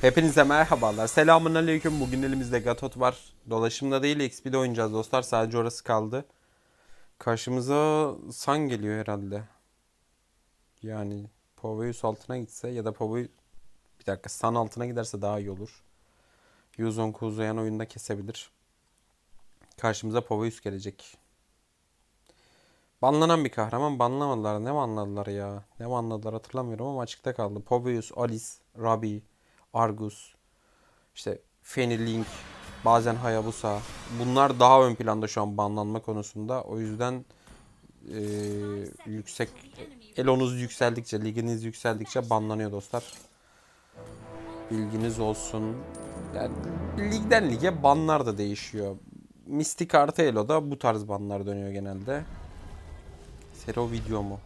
Hepinize merhabalar. Selamun aleyküm. Bugün elimizde Gatot var. Dolaşımda değil XP'de oynayacağız dostlar. Sadece orası kaldı. Karşımıza San geliyor herhalde. Yani Poveus altına gitse ya da Poveus... Bir dakika San altına giderse daha iyi olur. Yuzon uzayan oyunda kesebilir. Karşımıza Poveus gelecek. Banlanan bir kahraman. Banlamadılar. Ne banladılar ya? Ne banladılar hatırlamıyorum ama açıkta kaldı. Poveus, Alice, Rabi, Argus, işte Fenilink, bazen Hayabusa. Bunlar daha ön planda şu an banlanma konusunda. O yüzden eee, yüksek elonuz yükseldikçe, liginiz yükseldikçe banlanıyor dostlar. Bilginiz olsun. Yani ligden lige banlar da değişiyor. Mystic artı Elo'da bu tarz banlar dönüyor genelde. Sero video mu?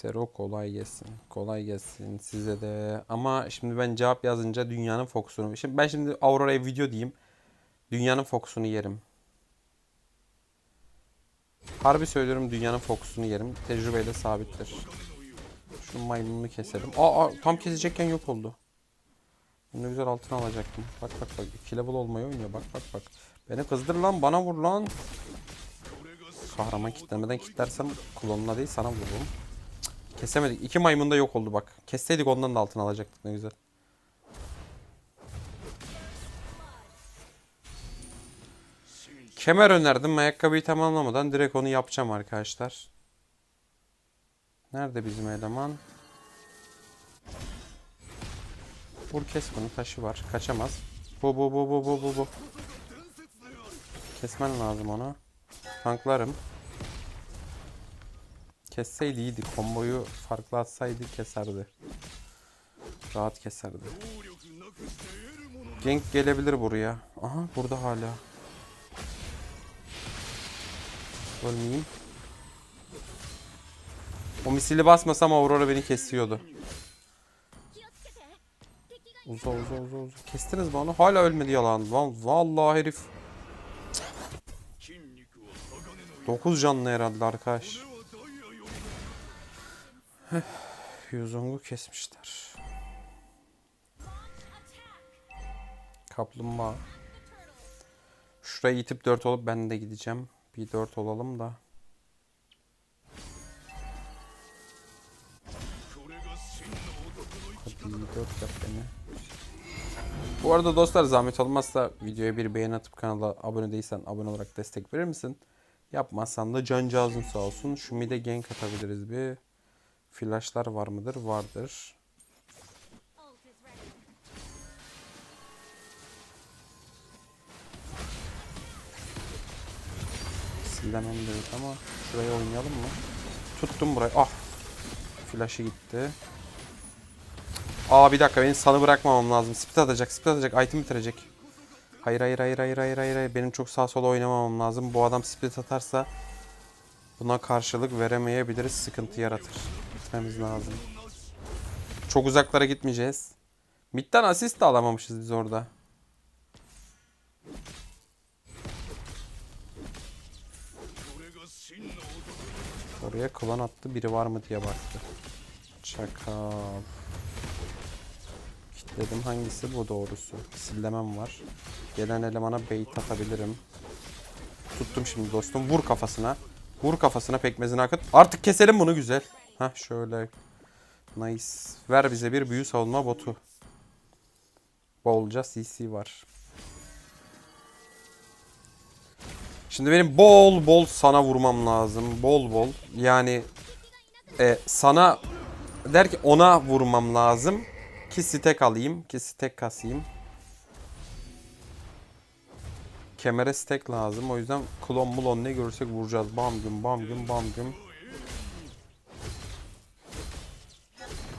Sero kolay gelsin. Kolay gelsin size de. Ama şimdi ben cevap yazınca dünyanın fokusunu. Şimdi ben şimdi Aurora'ya video diyeyim. Dünyanın fokusunu yerim. Harbi söylüyorum dünyanın fokusunu yerim. Tecrübeyle sabittir. Şu maymununu keselim. Aa, tam kesecekken yok oldu. Ne güzel altın alacaktım. Bak bak bak. 2 level olmayı oynuyor. Bak bak bak. Beni kızdır lan bana vur lan. Kahraman kitlemeden kitlersem klonuna değil sana vururum. Kesemedik. İki maymun da yok oldu bak. Kesseydik ondan da altın alacaktık ne güzel. Kemer önerdim. Ayakkabıyı tamamlamadan direkt onu yapacağım arkadaşlar. Nerede bizim eleman? Vur kes bunu. Taşı var. Kaçamaz. Bu bu bu bu bu bu bu. Kesmen lazım onu. Tanklarım. Kesseydi iyiydi. Komboyu farklı atsaydı keserdi. Rahat keserdi. Gank gelebilir buraya. Aha burada hala. Ölmeyeyim. O misili basmasam Aurora beni kesiyordu. Uza uza uza uza. Kestiniz onu? Hala ölmedi yalan. Lan vallahi herif. 9 canlı herhalde arkadaş. Heh, Yuzong'u kesmişler. Kaplumbağa. Şuraya itip 4 olup ben de gideceğim. Bir 4 olalım da. Hadi 4 yap beni. Bu arada dostlar zahmet olmazsa videoya bir beğeni atıp kanala abone değilsen abone olarak destek verir misin? Yapmazsan da cancağızın sağ olsun. Şu mide gank atabiliriz bir. Flashlar var mıdır? Vardır. Sillemem dedik ama şuraya oynayalım mı? Tuttum burayı. Ah! Flash'ı gitti. Aa bir dakika benim sanı bırakmamam lazım. Split atacak, split atacak, item bitirecek. Hayır hayır hayır hayır hayır hayır. Benim çok sağ sola oynamamam lazım. Bu adam split atarsa buna karşılık veremeyebiliriz. Sıkıntı yaratır. Gitmemiz lazım. Çok uzaklara gitmeyeceğiz. Mid'den asist de alamamışız biz orada. Oraya klan attı. Biri var mı diye baktı. Çakal. Kitledim. Hangisi bu doğrusu? Sillemem var. Gelen elemana bait atabilirim. Tuttum şimdi dostum. Vur kafasına. Vur kafasına pekmezini akıt. Artık keselim bunu güzel. Hah şöyle. Nice. Ver bize bir büyü savunma botu. Bolca CC var. Şimdi benim bol bol sana vurmam lazım. Bol bol. Yani e, sana der ki ona vurmam lazım. Ki stack alayım. Ki stack kasayım. Kemere stack lazım. O yüzden klon mulon ne görürsek vuracağız. Bam güm bam güm bam güm.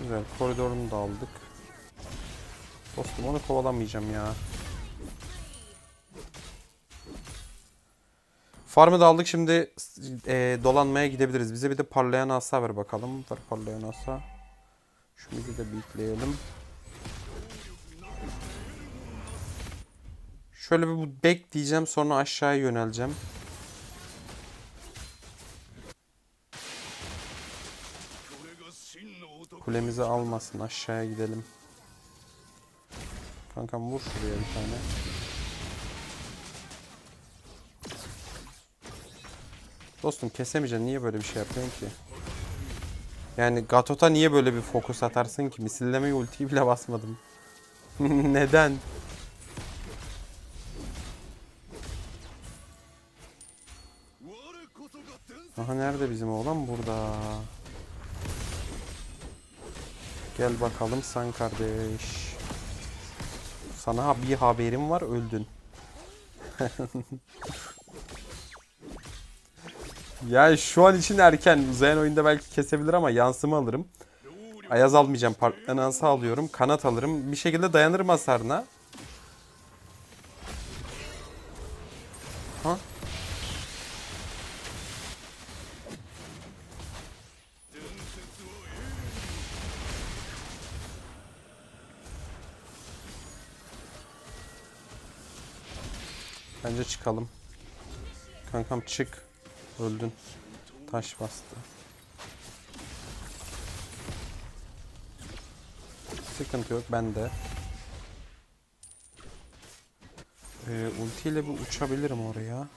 Güzel. Koridorunu da aldık. Dostum onu kovalamayacağım ya. Farmı da aldık şimdi e, dolanmaya gidebiliriz. Bize bir de parlayan asa ver bakalım. Ver parlayan asa. Şu midi de beatleyelim. Şöyle bir bu back diyeceğim sonra aşağıya yöneleceğim. Kulemizi almasın aşağıya gidelim. Kankam vur şuraya bir tane. Dostum kesemeyeceksin. Niye böyle bir şey yapıyorsun ki? Yani Gatot'a niye böyle bir fokus atarsın ki? Misillemeyi ultiyi bile basmadım. Neden? Aha nerede bizim oğlan? Burada. Gel bakalım sen kardeş. Sana bir haberim var öldün. ya şu an için erken. Uzayan oyunda belki kesebilir ama yansıma alırım. Ayaz almayacağım. Parklanansı alıyorum. Kanat alırım. Bir şekilde dayanırım hasarına. Bence çıkalım. Kankam çık. Öldün. Taş bastı. Sıkıntı yok bende. Ee, ultiyle bir uçabilirim oraya.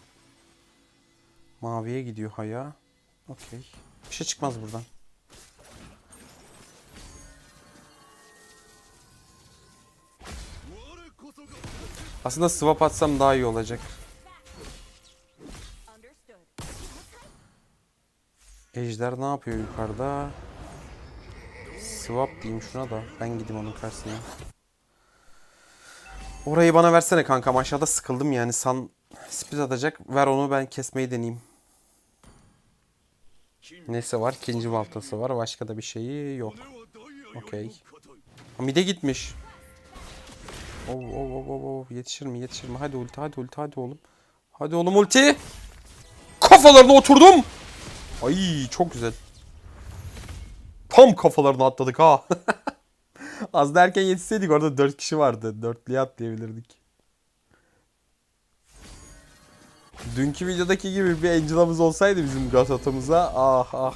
Maviye gidiyor haya. Okey. Bir şey çıkmaz buradan. Aslında swap atsam daha iyi olacak. Ejder ne yapıyor yukarıda? Swap diyeyim şuna da. Ben gideyim onun karşısına. Orayı bana versene kankam. Aşağıda sıkıldım yani. San speed atacak. Ver onu ben kesmeyi deneyeyim. Neyse var? İkinci baltası var. Başka da bir şeyi yok. Okey. Mide gitmiş. Oh, oh, oh, oh, oh. Yetişir mi? Yetişir mi? Hadi ulti, hadi ulti, hadi oğlum. Hadi oğlum ulti. Kafalarına oturdum. Ay çok güzel. Tam kafalarına atladık ha. Az da erken yetişseydik orada 4 kişi vardı. Dörtlüye atlayabilirdik. Dünkü videodaki gibi bir Angela'mız olsaydı bizim Gatot'umuza ah ah.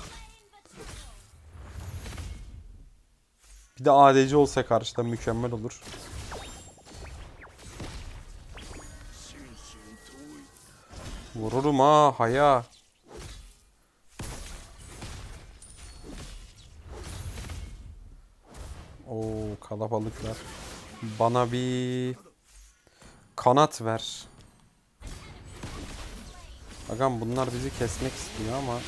Bir de ADC olsa karşıda mükemmel olur. Vururum ha haya. Oo kalabalıklar. Bana bir kanat ver. Agam bunlar bizi kesmek istiyor ama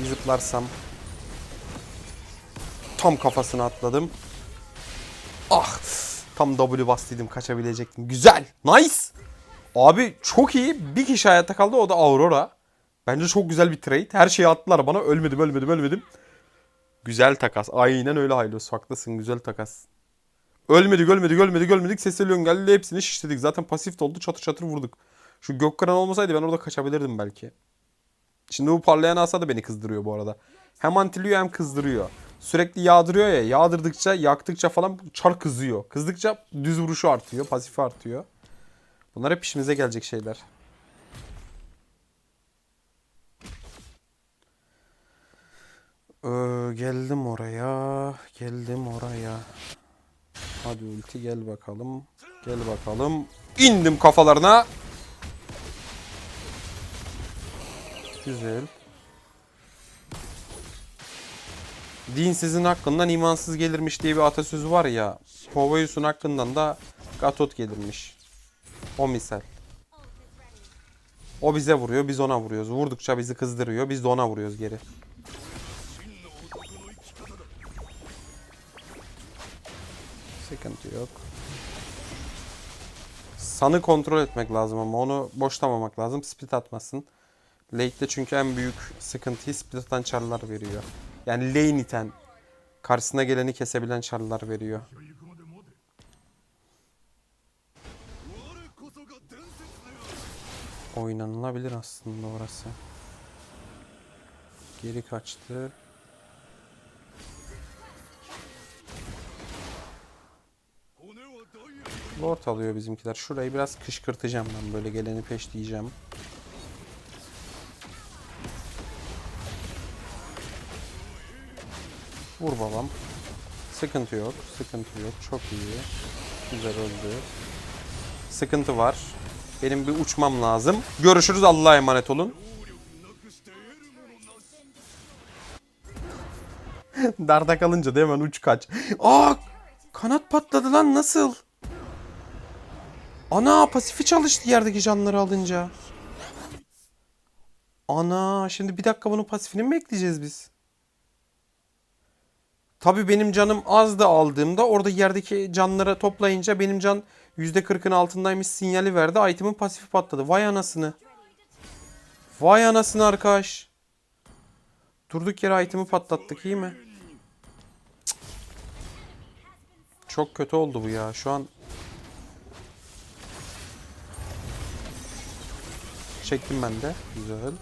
bir zıplarsam tam kafasına atladım. Tam W bastıydım kaçabilecektim. Güzel. Nice. Abi çok iyi. Bir kişi hayatta kaldı o da Aurora. Bence çok güzel bir trade. Her şeyi attılar bana. Ölmedim ölmedim ölmedim. Güzel takas. Aynen öyle Haylos. Haklısın güzel takas. Ölmedik ölmedik ölmedik ölmedik. Seselion geldi hepsini şişledik. Zaten pasif de oldu çatır çatır vurduk. Şu Gökkıran olmasaydı ben orada kaçabilirdim belki. Şimdi bu parlayan asa da beni kızdırıyor bu arada. Hem antiliyor hem kızdırıyor. Sürekli yağdırıyor ya. Yağdırdıkça yaktıkça falan çar kızıyor. Kızdıkça düz vuruşu artıyor. Pasifi artıyor. Bunlar hep işimize gelecek şeyler. Ee, geldim oraya. Geldim oraya. Hadi ulti gel bakalım. Gel bakalım. İndim kafalarına. Güzel. Dinsizin hakkından imansız gelirmiş diye bir atasözü var ya. Hovayus'un hakkından da Gatot gelirmiş. O misal. O bize vuruyor, biz ona vuruyoruz. Vurdukça bizi kızdırıyor, biz de ona vuruyoruz geri. Sıkıntı yok. Sanı kontrol etmek lazım ama onu boşlamamak lazım. Split atmasın. Late'de çünkü en büyük sıkıntıyı split atan çarlar veriyor. Yani lane iten. Karşısına geleni kesebilen şarlar veriyor. Oynanılabilir aslında orası. Geri kaçtı. Lord alıyor bizimkiler. Şurayı biraz kışkırtacağım ben böyle geleni peşleyeceğim. Vur babam. Sıkıntı yok. Sıkıntı yok. Çok iyi. Güzel öldü. Sıkıntı var. Benim bir uçmam lazım. Görüşürüz. Allah'a emanet olun. Darda kalınca da hemen uç kaç. Aa! Kanat patladı lan nasıl? Ana pasifi çalıştı yerdeki canları alınca. Ana şimdi bir dakika bunun pasifini mi bekleyeceğiz biz? Tabii benim canım azdı aldığımda orada yerdeki canları toplayınca benim can %40'ın altındaymış sinyali verdi. Item'ın pasifi patladı. Vay anasını. Vay anasını arkadaş. Durduk yere item'ı patlattık iyi mi? Çok kötü oldu bu ya. Şu an çektim ben de. Güzel.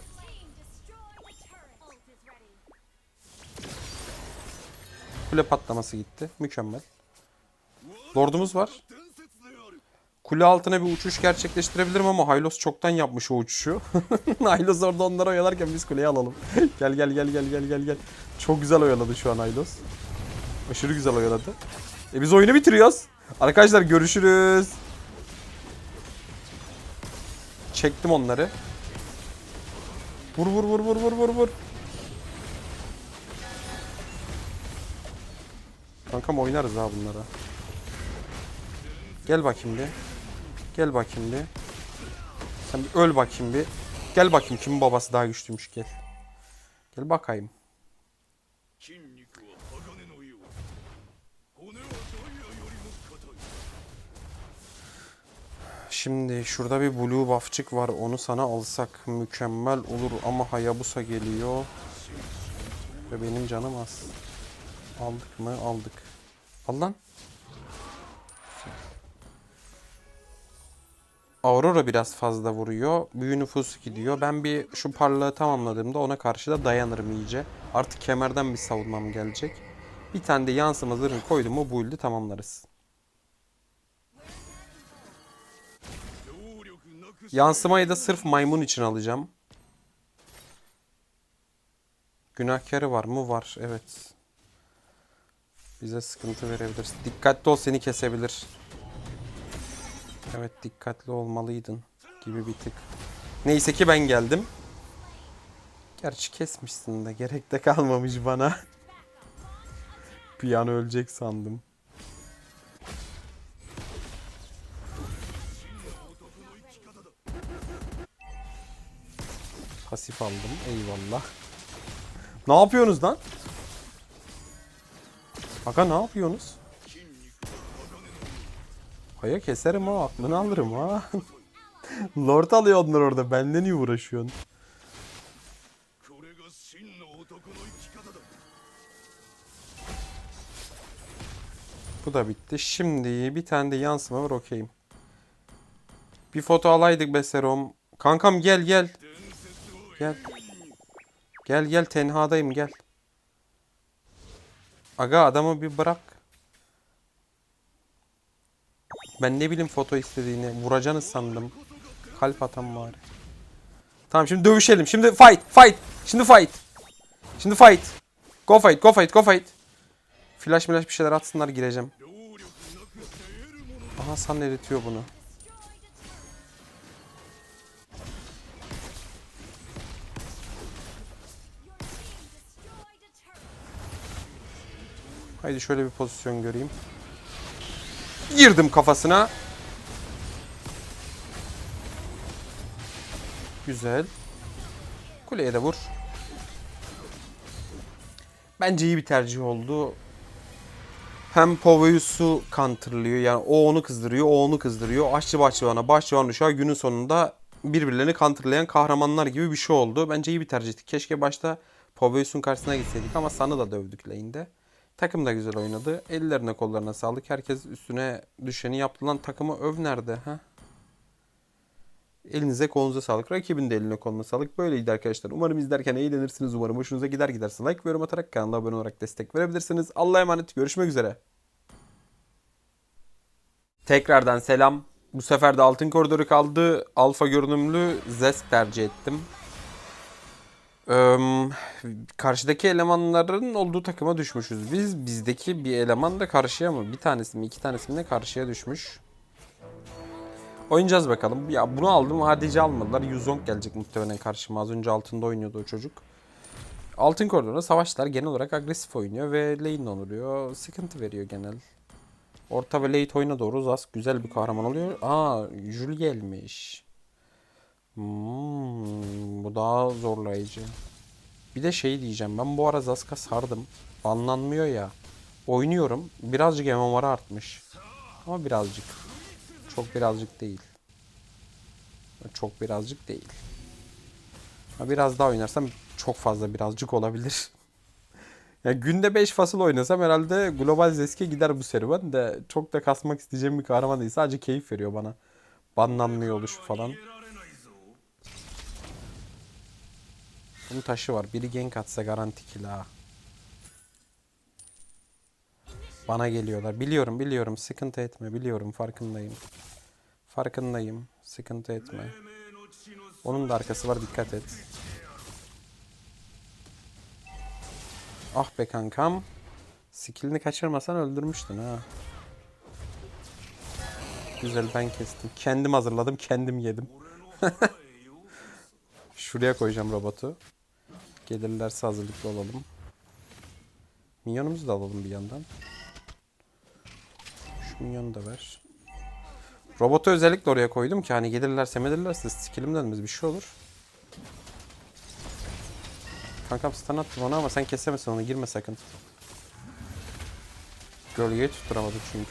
Kule patlaması gitti. Mükemmel. Lordumuz var. Kule altına bir uçuş gerçekleştirebilirim ama Haylos çoktan yapmış o uçuşu. Haylos orada onları oyalarken biz kuleyi alalım. gel gel gel gel gel gel gel. Çok güzel oyaladı şu an Haylos. Aşırı güzel oyaladı. E biz oyunu bitiriyoruz. Arkadaşlar görüşürüz. Çektim onları. Vur vur vur vur vur vur vur. Kankam oynarız ha bunlara. Gel bakayım bir. Gel bakayım bir. Sen bir öl bakayım bir. Gel bakayım kimin babası daha güçlüymüş gel. Gel bakayım. Şimdi şurada bir blue buffçık var. Onu sana alsak mükemmel olur ama Hayabusa geliyor. Ve benim canım az. Aldık mı? Aldık. Al lan. Aurora biraz fazla vuruyor. Büyü nüfusu gidiyor. Ben bir şu parlağı tamamladığımda ona karşı da dayanırım iyice. Artık kemerden bir savunmam gelecek. Bir tane de yansıma zırhı koydum mu bu tamamlarız. Yansımayı da sırf maymun için alacağım. Günahkarı var mı? Var. Evet. Bize sıkıntı verebilir. Dikkatli ol seni kesebilir. Evet dikkatli olmalıydın gibi bir tık. Neyse ki ben geldim. Gerçi kesmişsin de gerek de kalmamış bana. Bir ölecek sandım. Pasif aldım. Eyvallah. Ne yapıyorsunuz lan? Aga ne yapıyorsunuz? Kaya keserim ha aklını alırım ha. Lord alıyor onlar orada benden niye uğraşıyorsun? Bu da bitti. Şimdi bir tane de yansıma var okeyim. Bir foto alaydık be Serom. Kankam gel gel. Gel. Gel gel tenhadayım gel. Aga adamı bir bırak. Ben ne bileyim foto istediğini. Vuracanı sandım. Kalp atan bari. Tamam şimdi dövüşelim. Şimdi fight. Fight. Şimdi fight. Şimdi fight. Go fight. Go fight. Go fight. Flash flash bir şeyler atsınlar gireceğim. Aha san eritiyor bunu. Haydi şöyle bir pozisyon göreyim. Girdim kafasına. Güzel. Kuleye de vur. Bence iyi bir tercih oldu. Hem Poveus'u counterlıyor yani o onu kızdırıyor, o onu kızdırıyor. Aşçı bahçıvana, bahçıvan uşağı günün sonunda birbirlerini counterlayan kahramanlar gibi bir şey oldu. Bence iyi bir tercihti. Keşke başta Poveus'un karşısına gitseydik ama San'ı da dövdük lane'de. Takım da güzel oynadı. Ellerine kollarına sağlık. Herkes üstüne düşeni yaptı lan. Takımı öv nerede? Ha? Elinize kolunuza sağlık. Rakibin de eline koluna sağlık. Böyleydi arkadaşlar. Umarım izlerken eğlenirsiniz. Umarım hoşunuza gider giderse like ve yorum atarak kanala abone olarak destek verebilirsiniz. Allah'a emanet. Görüşmek üzere. Tekrardan selam. Bu sefer de altın koridoru kaldı. Alfa görünümlü Zesk tercih ettim. Eee, karşıdaki elemanların olduğu takıma düşmüşüz. Biz bizdeki bir eleman da karşıya mı? Bir tanesi mi iki tanesi mi ne karşıya düşmüş. Oynayacağız bakalım. Ya bunu aldım Hadice almadılar. Yuzong gelecek muhtemelen karşıma. Az önce altında oynuyordu o çocuk. Altın koridorda savaşlar genel olarak agresif oynuyor ve lane oluyor. Sıkıntı veriyor genel. Orta ve late oyuna doğru Zas güzel bir kahraman oluyor. Aa, Jul gelmiş. Hmm, bu daha zorlayıcı. Bir de şey diyeceğim. Ben bu ara Zaska sardım. Banlanmıyor ya. Oynuyorum. Birazcık MMR artmış. Ama birazcık. Çok birazcık değil. Çok birazcık değil. Biraz daha oynarsam çok fazla birazcık olabilir. ya günde 5 fasıl oynasam herhalde global zeske gider bu serüven de çok da kasmak isteyeceğim bir kahraman değil. Sadece keyif veriyor bana. Banlanmıyor oluşu falan. Bunun taşı var. Biri gank atsa garanti kill ha. Bana geliyorlar. Biliyorum biliyorum. Sıkıntı etme. Biliyorum farkındayım. Farkındayım. Sıkıntı etme. Onun da arkası var. Dikkat et. Ah be kankam. Skillini kaçırmasan öldürmüştün ha. Güzel ben kestim. Kendim hazırladım. Kendim yedim. Şuraya koyacağım robotu. Gelirlerse hazırlıklı olalım. Minyonumuzu da alalım bir yandan. Şu minyonu da ver. Robotu özellikle oraya koydum ki hani gelirlerse gelirlerse skillim dönmez bir şey olur. Kankam stun attım ona ama sen kesemezsin onu girme sakın. Gölgeyi tutturamadım çünkü.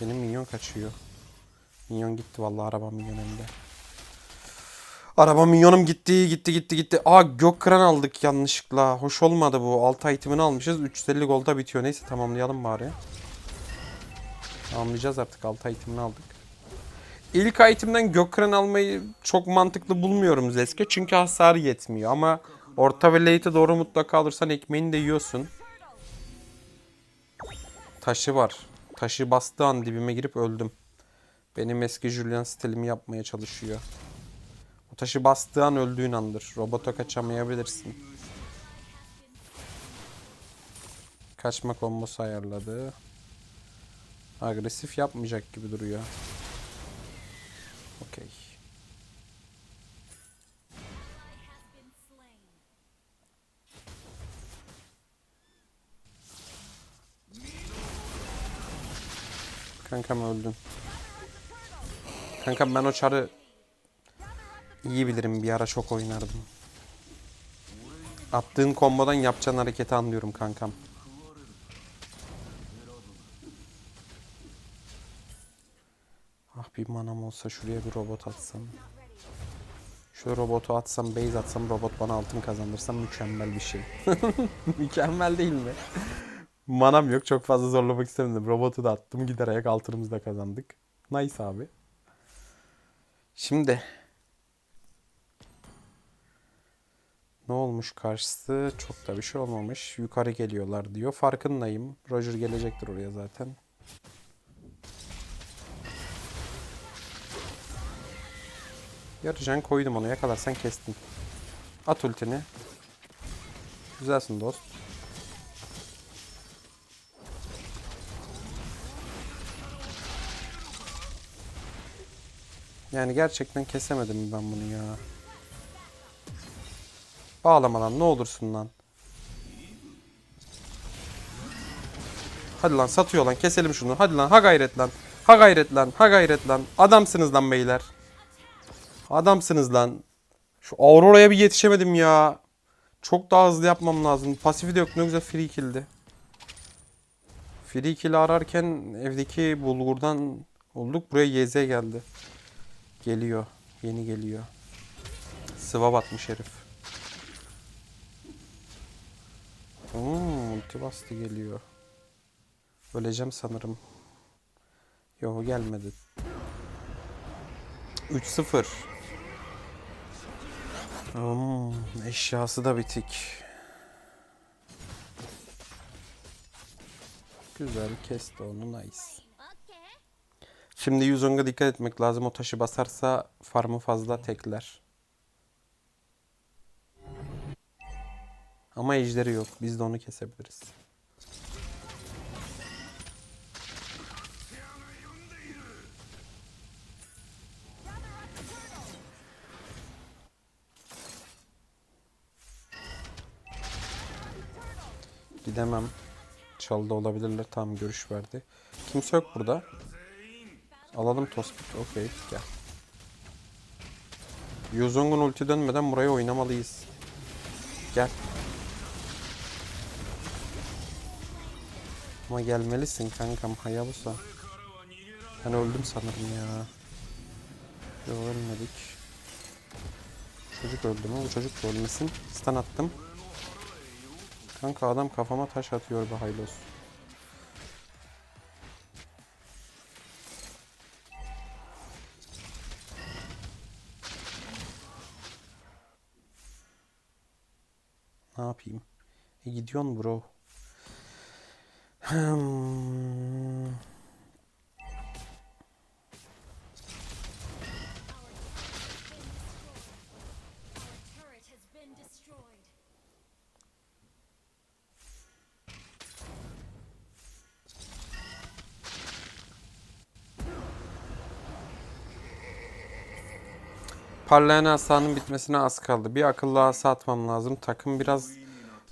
Benim minyon kaçıyor. Minyon gitti vallahi araba minyon hem de. Araba minyonum gitti gitti gitti gitti. Aa gök aldık yanlışlıkla. Hoş olmadı bu. 6 itemini almışız. 350 golda bitiyor. Neyse tamamlayalım bari. Tamamlayacağız artık. 6 itemini aldık. İlk itemden gök almayı çok mantıklı bulmuyorum Zeske. Çünkü hasar yetmiyor. Ama orta ve late'e doğru mutlaka alırsan ekmeğini de yiyorsun. Taşı var. Taşı bastığı an dibime girip öldüm. Benim eski Julian stilimi yapmaya çalışıyor. Taşı bastığı an öldüğün andır. Robota kaçamayabilirsin. Kaçma kombosu ayarladı. Agresif yapmayacak gibi duruyor. Okey. Kankam öldün. Kankam ben o çarı iyi bilirim. Bir ara çok oynardım. Attığın kombodan yapacağın hareketi anlıyorum kankam. Ah bir manam olsa şuraya bir robot atsam. Şu robotu atsam, base atsam, robot bana altın kazandırsam mükemmel bir şey. mükemmel değil mi? Manam yok. Çok fazla zorlamak istemedim. Robotu da attım. Gider ayak altınımızı da kazandık. Nice abi. Şimdi. Ne olmuş karşısı? Çok da bir şey olmamış. Yukarı geliyorlar diyor. Farkındayım. Roger gelecektir oraya zaten. Yarıcan koydum onu. Yakalarsan kestin. At ultini. Güzelsin dost. Yani gerçekten kesemedim ben bunu ya. Bağlama lan ne olursun lan. Hadi lan satıyor lan keselim şunu. Hadi lan ha gayret lan. Ha gayret lan. Ha gayret lan. Adamsınız lan beyler. Adamsınız lan. Şu Aurora'ya bir yetişemedim ya. Çok daha hızlı yapmam lazım. Pasifi de yok ne güzel free kill'di. Free kill ararken evdeki bulgurdan olduk. Buraya YZ geldi. Geliyor. Yeni geliyor. Sıva batmış herif. Hmm, ulti bastı geliyor. Öleceğim sanırım. Yo gelmedi. 3-0. Hmm, eşyası da bitik. Güzel kesti onu nice. Şimdi Yuzong'a dikkat etmek lazım. O taşı basarsa farmı fazla tekler. Ama ejderi yok. Biz de onu kesebiliriz. Gidemem. Çalda olabilirler. Tam görüş verdi. Kimse yok burada. Alalım Tospik. Okey gel. Yuzong'un ulti dönmeden buraya oynamalıyız. Gel. Ama gelmelisin kankam Hayabusa. Ben öldüm sanırım ya. Yok ölmedik. Çocuk öldü mü? Bu çocuk da ölmesin. Stun attım. Kanka adam kafama taş atıyor be haylos. Ne yapayım? E gidiyorsun bro. Parlayan asanın bitmesine az kaldı. Bir akıllı asa atmam lazım. Takım biraz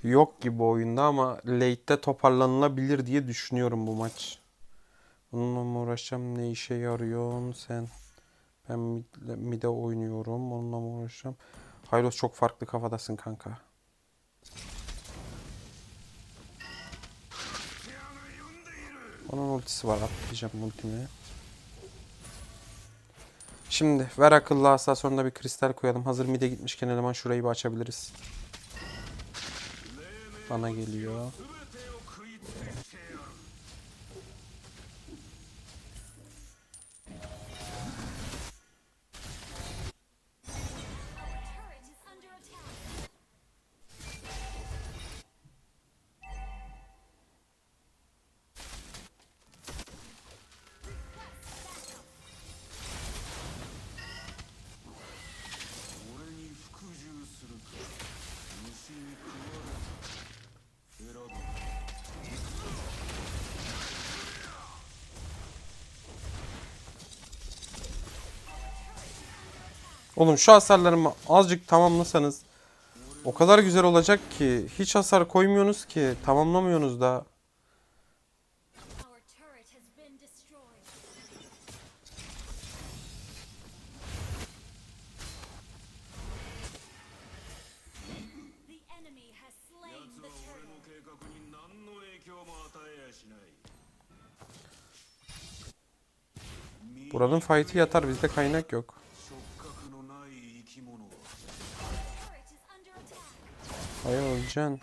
yok gibi oyunda ama late'de toparlanılabilir diye düşünüyorum bu maç. Bununla mı uğraşacağım? Ne işe yarıyorsun sen? Ben mid'e oynuyorum. Onunla mı uğraşacağım? Hayros çok farklı kafadasın kanka. Onun ultisi var. Atlayacağım ultimi. Şimdi ver akıllı asa sonra da bir kristal koyalım. Hazır mide gitmişken eleman şurayı bir açabiliriz. Bana geliyor. Oğlum şu hasarlarımı azıcık tamamlasanız o kadar güzel olacak ki. Hiç hasar koymuyorsunuz ki. Tamamlamıyorsunuz da. Our turret has been destroyed. The Can.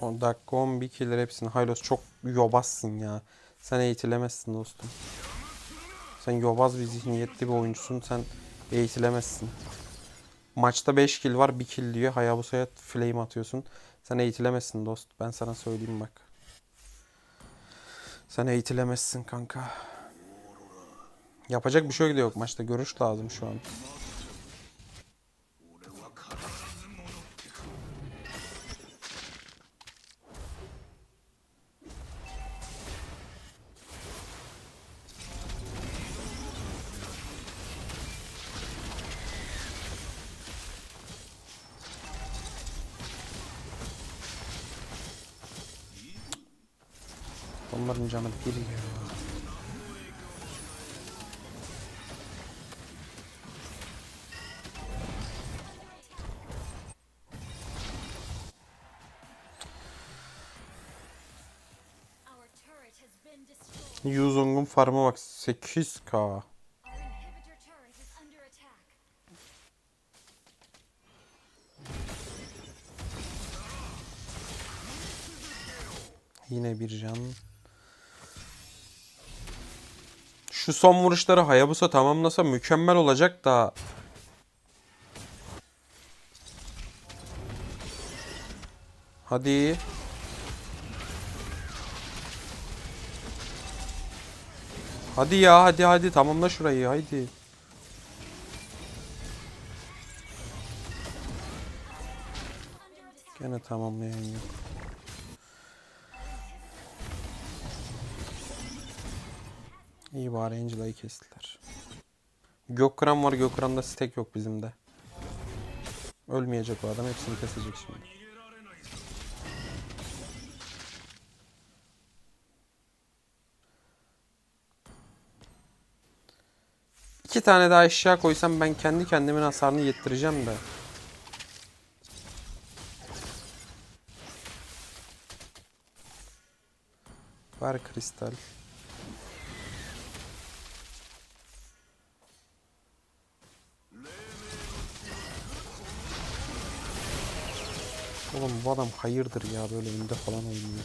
O dakika 11 killer hepsini. Haylos çok yobazsın ya. Sen eğitilemezsin dostum. Sen yobaz bir zihniyetli bir oyuncusun. Sen eğitilemezsin. Maçta 5 kill var 1 kill diyor. Hayabusa'ya flame atıyorsun. Sen eğitilemezsin dost. Ben sana söyleyeyim bak. Sen eğitilemezsin kanka. Yapacak bir şey de yok maçta. Görüş lazım şu an. Canı bir ya. Yuzong'un farmı bak 8k. Our inhibitor turret is under attack. Yine bir can. Şu son vuruşları Hayabusa tamamlasa mükemmel olacak da Hadi. Hadi ya hadi hadi tamamla şurayı haydi. Gene tamamlayan yok. İyi bari Angela'yı kestiler. Gökkıran var Gökkıran'da stack yok bizim de. Ölmeyecek o adam hepsini kesecek şimdi. İki tane daha eşya koysam ben kendi kendimin hasarını yettireceğim de. Ver kristal. Oğlum bu adam hayırdır ya böyle önde falan oynuyor.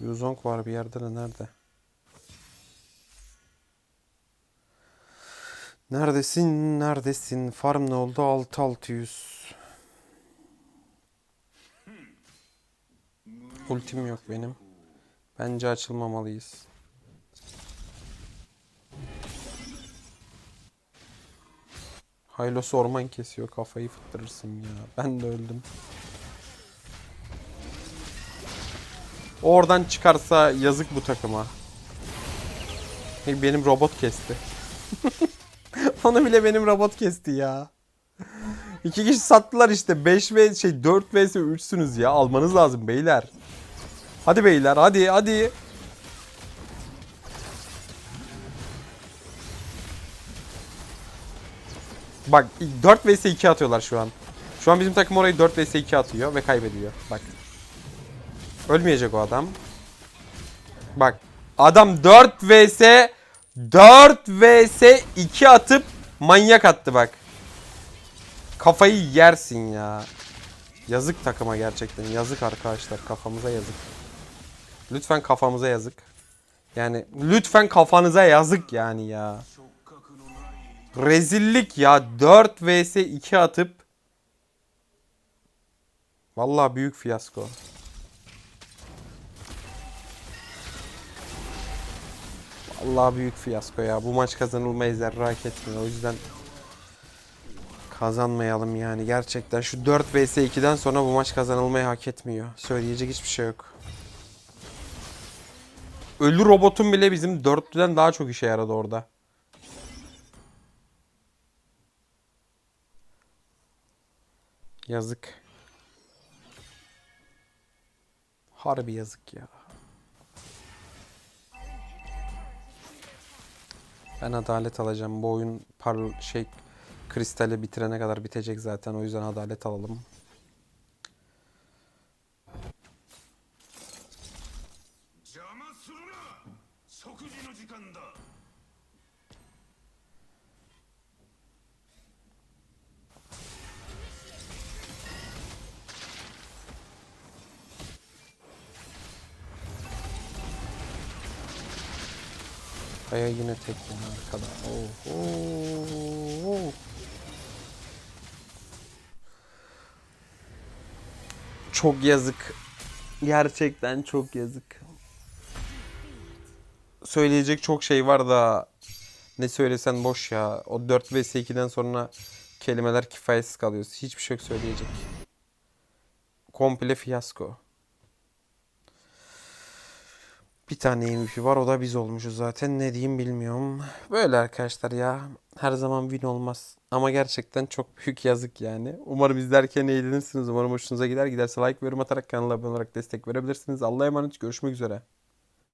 Yuzong var bir yerde de nerede? Neredesin? Neredesin? Farm ne oldu? 6600. Ultim yok benim. Bence açılmamalıyız. Haylos orman kesiyor. Kafayı fıttırırsın ya. Ben de öldüm. Oradan çıkarsa yazık bu takıma. Benim robot kesti. Onu bile benim robot kesti ya. İki kişi sattılar işte. 5 ve şey 4 vs 3'sünüz ya. Almanız lazım beyler. Hadi beyler hadi hadi. Bak 4 vs 2 atıyorlar şu an. Şu an bizim takım orayı 4 vs 2 atıyor ve kaybediyor. Bak. Ölmeyecek o adam. Bak. Adam 4 vs 4 vs 2 atıp manyak attı bak. Kafayı yersin ya. Yazık takıma gerçekten. Yazık arkadaşlar. Kafamıza yazık. Lütfen kafamıza yazık. Yani lütfen kafanıza yazık yani ya. Rezillik ya. 4 vs 2 atıp Vallahi büyük fiyasko. Vallahi büyük fiyasko ya. Bu maç kazanılmayı zerre hak etmiyor. O yüzden kazanmayalım yani. Gerçekten şu 4 vs 2'den sonra bu maç kazanılmayı hak etmiyor. Söyleyecek hiçbir şey yok. Ölü robotun bile bizim dörtlüden daha çok işe yaradı orada. Yazık. Harbi yazık ya. Ben adalet alacağım. Bu oyun par şey kristali bitirene kadar bitecek zaten. O yüzden adalet alalım. " Kaya yine tek arkada. Oh. Çok yazık. Gerçekten çok yazık. Söyleyecek çok şey var da ne söylesen boş ya. O 4 vs 2'den sonra kelimeler kifayetsiz kalıyor. Hiçbir şey yok söyleyecek. Komple fiyasko. Bir tane MVP var o da biz olmuşuz zaten. Ne diyeyim bilmiyorum. Böyle arkadaşlar ya. Her zaman win olmaz. Ama gerçekten çok büyük yazık yani. Umarım izlerken eğlenirsiniz. Umarım hoşunuza gider. Giderse like ve yorum atarak kanala abone olarak destek verebilirsiniz. Allah'a emanet. Görüşmek üzere.